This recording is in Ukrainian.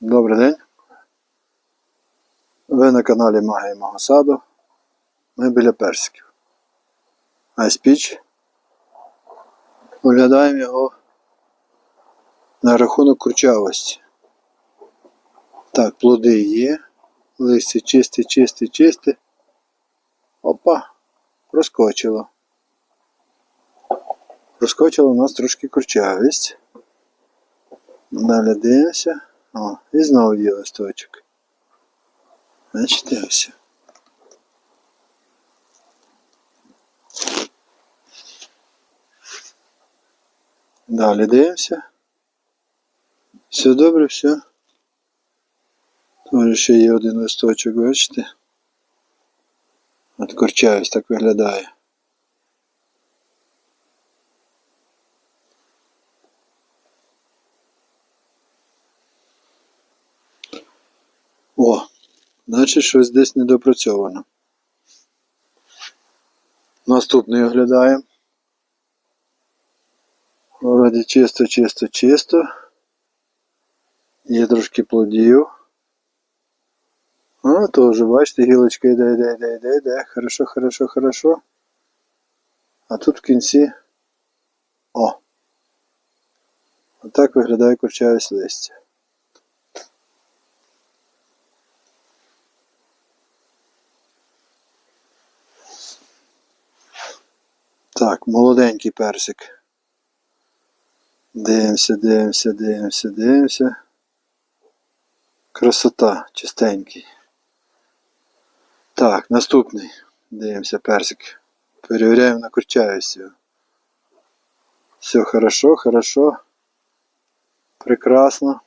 Добрий день. Ви на каналі Магія мого саду. Ми біля персиків. Айспіч. Оглядаємо його на рахунок курчавості. Так, плоди є. Листя чисте, чисте, чисте. Опа, проскочило. Проскочила у нас трошки курчавість. Далі дивимося. О, і знову є листочок. Значить, дивимося. Далі дивимося. Все добре, все. Тоже ще є один листочок, бачите? От курчавість так виглядає. О, значить щось десь недопрацьовано. Наступний оглядаємо. Вроді чисто, чисто, чисто. Є трошки плодів. А, теж, бачите, гілочка йде, йде, йде, йде, йде. Хорошо, хорошо, хорошо. А тут в кінці. О! Отак виглядає курчавість листя. Так, молоденький персик. Дивимося, дивимося, дивимося, дивимося. Красота, чистенький. Так, наступний. Дивимося персик. Перевіряємо на курчавість його. Все хорошо, хорошо. Прекрасно.